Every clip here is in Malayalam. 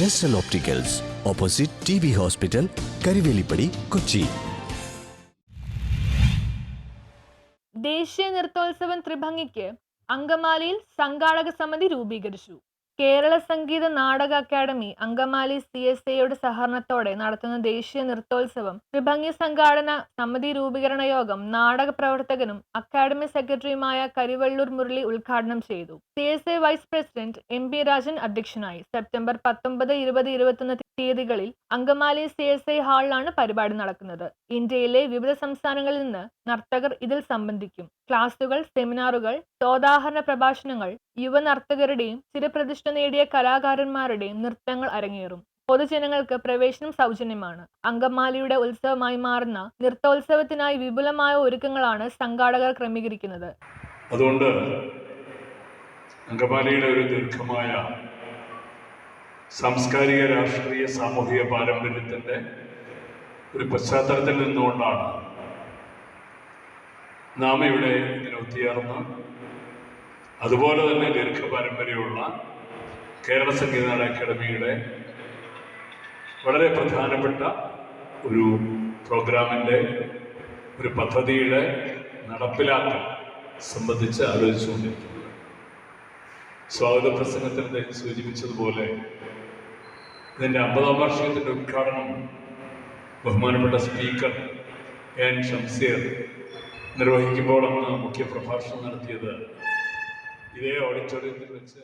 ജസ്റ്റൽ opticals opposite T B hospital Karivelippady Kochi ദേശീയ നൃത്തോത്സവം ത്രിഭംഗിക്ക് അങ്കമാലിയിൽ സംഘാടക സമിതി രൂപീകരിച്ചു. Kerala Sangeetha Nataka academy Angamaly C S എയുടെ സഹകരണത്തോടെ നടത്തുന്ന ദേശീയ നൃത്തോത്സവം ത്രിഭംഗി സംഘാടന സമിതി രൂപീകരണ യോഗം നാടക പ്രവർത്തകനും അക്കാദമി സെക്രട്ടറിയുമായ കരിവള്ളൂർ മുരളി ഉദ്ഘാടനം ചെയ്തു. C S A vice president M P Rajan അധ്യക്ഷനായി സെപ്റ്റംബർ പത്തൊമ്പത് ഇരുപത് ഇരുപത്തൊന്ന് തീയതികളിൽ അങ്കമാലി സി എസ് ഐ ഹാളിലാണ് പരിപാടി നടക്കുന്നത്. ഇന്ത്യയിലെ വിവിധ സംസ്ഥാനങ്ങളിൽ നിന്ന് നർത്തകർ ഇതിൽ സംബന്ധിക്കും. ക്ലാസുകൾ സെമിനാറുകൾ തോദാഹരണ പ്രഭാഷണങ്ങൾ യുവ നർത്തകരുടെയും ചിരപ്രതിഷ്ഠ നേടിയ കലാകാരന്മാരുടെയും നൃത്തങ്ങൾ അരങ്ങേറും. പൊതുജനങ്ങൾക്ക് പ്രവേശനം സൗജന്യമാണ്. അങ്കമാലിയുടെ ഉത്സവമായി മാറുന്ന നൃത്തോത്സവത്തിനായി വിപുലമായ ഒരുക്കങ്ങളാണ് സംഘാടകർ ക്രമീകരിക്കുന്നത്. അതുകൊണ്ട് അങ്കമാലിയുടെ ഒരു ദീർഘമായ സാംസ്കാരിക രാഷ്ട്രീയ സാമൂഹിക പാരമ്പര്യത്തിന്റെ ഒരു പശ്ചാത്തലത്തിൽ നിന്നുകൊണ്ടാണ് നാം ഇവിടെ ഇങ്ങനെ ഒത്തുചേർന്ന് അതുപോലെ തന്നെ ദീർഘ പാരമ്പര്യമുള്ള കേരള സംഗീത നാടക അക്കാദമിയുടെ വളരെ പ്രധാനപ്പെട്ട ഒരു പ്രോഗ്രാമിന്റെ ഒരു പദ്ധതിയുടെ നടപ്പിലാക്കൽ സംബന്ധിച്ച് ആലോചിച്ചുകൊണ്ടിരിക്കുന്നത്. സ്വാഗത പ്രസംഗത്തിൽ സൂചിപ്പിച്ചതുപോലെ ഇതിന്റെ അമ്പതാം വാർഷികത്തിന്റെ ഉദ്ഘാടനം ബഹുമാനപ്പെട്ട സ്പീക്കർ എൻ ഷംസീർ നിർവഹിക്കുമ്പോൾ മുഖ്യ പ്രഭാഷണം നടത്തിയത്. ഇതേ ഓഡിറ്റോറിയത്തിൽ വെച്ച്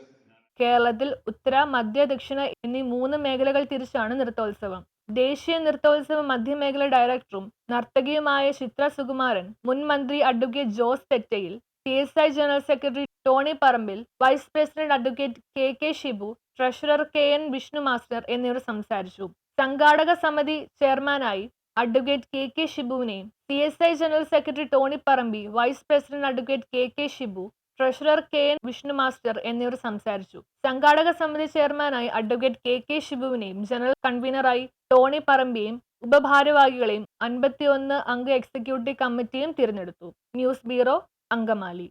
കേരളത്തിൽ ഉത്തര മധ്യ ദക്ഷിണ എന്നീ മൂന്ന് മേഖലകൾ തിരിച്ചാണ് നൃത്തോത്സവം. ദേശീയ നൃത്തോത്സവ മധ്യമേഖല ഡയറക്ടറും നർത്തകിയുമായ ചിത്ര സുകുമാരൻ മുൻ മന്ത്രി advocate Jose Thettayil C S I general secretary Tony Parambil vice president advocate K K Shibu treasurer K N Vishnu master എന്നിവർ സംസാരിച്ചു. സംഘാടക സമിതി ചെയർമാനായി advocate K K ഷിബുവിനെയും C S I general secretary Tony Parambi vice president advocate K K Shibu treasurer K N Vishnu master എന്നിവർ സംസാരിച്ചു. സംഘാടക സമിതി ചെയർമാനായി അഡ്വക്കേറ്റ് കെ കെ ഷിബുവിനെയും ജനറൽ കൺവീനറായി ടോണി പറമ്പിയെയും ഉപഭാരവാഹികളെയും അൻപത്തിയൊന്ന് അംഗ എക്സിക്യൂട്ടീവ് കമ്മിറ്റിയും തിരഞ്ഞെടുത്തു. News bureau Angamaly.